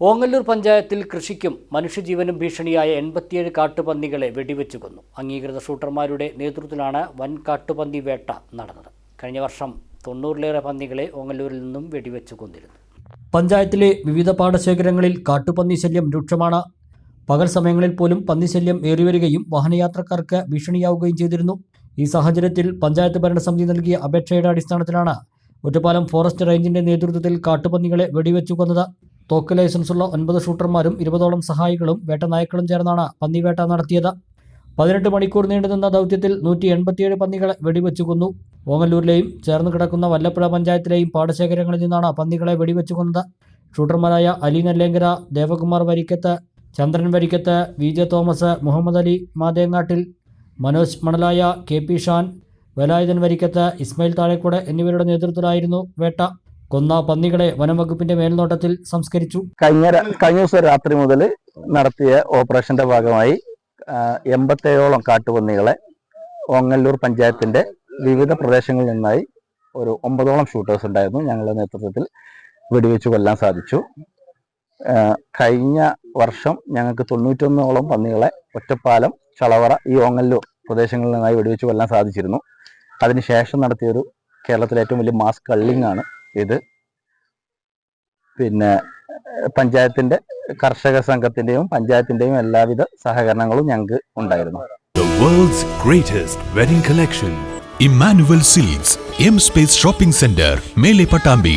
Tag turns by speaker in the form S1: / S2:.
S1: ഓങ്ങല്ലൂർ പഞ്ചായത്തിൽ കൃഷിക്കും മനുഷ്യജീവനും ഭീഷണിയായ എൺപത്തിയേഴ് കാട്ടുപന്നികളെ വെടിവെച്ചു കൊന്നു. അംഗീകൃത ഷൂട്ടർമാരുടെ നേതൃത്വത്തിലാണ് വൻ കാട്ടുപന്നി വേട്ട നടന്നത്. കഴിഞ്ഞ വർഷം തൊണ്ണൂറിലേറെ പന്നികളെ ഓങ്ങല്ലൂരിൽ നിന്നും വെടിവെച്ചു കൊന്നിരുന്നു. പഞ്ചായത്തിലെ വിവിധ പാടശേഖരങ്ങളിൽ കാട്ടുപന്നി ശല്യം രൂക്ഷമാണ്. പകൽ സമയങ്ങളിൽ പോലും പന്നിശല്യം ഏറിവരികയും വാഹനയാത്രക്കാർക്ക് ഭീഷണിയാവുകയും ചെയ്തിരുന്നു. ഈ സാഹചര്യത്തിൽ പഞ്ചായത്ത് ഭരണസമിതി നൽകിയ അപേക്ഷയുടെ അടിസ്ഥാനത്തിലാണ് ഒറ്റപ്പാലം ഫോറസ്റ്റ് റേഞ്ചിന്റെ നേതൃത്വത്തിൽ കാട്ടുപന്നികളെ വെടിവെച്ചു കൊന്നത്. തോക്ക് ലൈസൻസുള്ള ഒൻപത് ഷൂട്ടർമാരും ഇരുപതോളം സഹായികളും വേട്ടനായ്ക്കളും ചേർന്നാണ് പന്നിവേട്ട നടത്തിയത്. പതിനെട്ട് മണിക്കൂർ നീണ്ടുനിന്ന ദൗത്യത്തിൽ നൂറ്റി എൺപത്തിയേഴ് പന്നികളെ വെടിവെച്ചു കൊന്നു. ഓങ്ങല്ലൂരിലെയും ചേർന്ന് കിടക്കുന്ന വല്ലപ്പുഴ പഞ്ചായത്തിലെയും പാടശേഖരങ്ങളിൽ നിന്നാണ് പന്നികളെ വെടിവെച്ചു കൊന്നത്. ഷൂട്ടർമാരായ Ali Nellenkara Devakumar Varikkath Chandran Varikkath V J Thomas Muhammad Ali Mathengattil Manoj Manalaya K P Shan Velayudhan Varikkath Ismail Thazhekkude എന്നിവരുടെ നേതൃത്വത്തിലായിരുന്നു വേട്ട. കൊന്ന പന്നികളെ വനംവകുപ്പിന്റെ മേൽനോട്ടത്തിൽ സംസ്കരിച്ചു.
S2: കഴിഞ്ഞ കഴിഞ്ഞ ദിവസം രാത്രി മുതൽ നടത്തിയ ഓപ്പറേഷന്റെ ഭാഗമായി എൺപത്തേഴോളം കാട്ടുപന്നികളെ ഓങ്ങല്ലൂർ പഞ്ചായത്തിന്റെ വിവിധ പ്രദേശങ്ങളിൽ നിന്നായി ഒരു ഒമ്പതോളം ഷൂട്ടേഴ്സ് ഉണ്ടായിരുന്നു. ഞങ്ങളുടെ നേതൃത്വത്തിൽ വെടിവെച്ച് കൊല്ലാൻ സാധിച്ചു. കഴിഞ്ഞ വർഷം ഞങ്ങൾക്ക് തൊണ്ണൂറ്റൊന്നോളം പന്നികളെ ഒറ്റപ്പാലം ചളവറ ഈ ഓങ്ങല്ലൂർ പ്രദേശങ്ങളിൽ നിന്നായി വെടിവെച്ച് കൊല്ലാൻ സാധിച്ചിരുന്നു. അതിനുശേഷം നടത്തിയൊരു കേരളത്തിലെ ഏറ്റവും വലിയ മാസ് കള്ളിംഗ് ആണ് ഇത്. പിന്നെ പഞ്ചായത്തിന്റെ കർഷക സംഘത്തിന്റെയും പഞ്ചായത്തിന്റെയും എല്ലാവിധ സഹകരണങ്ങളും ഞങ്ങൾക്ക് ഉണ്ടായിരുന്നു.
S3: Immanuel Silks M Space shopping centre മേലെ പട്ടാമ്പി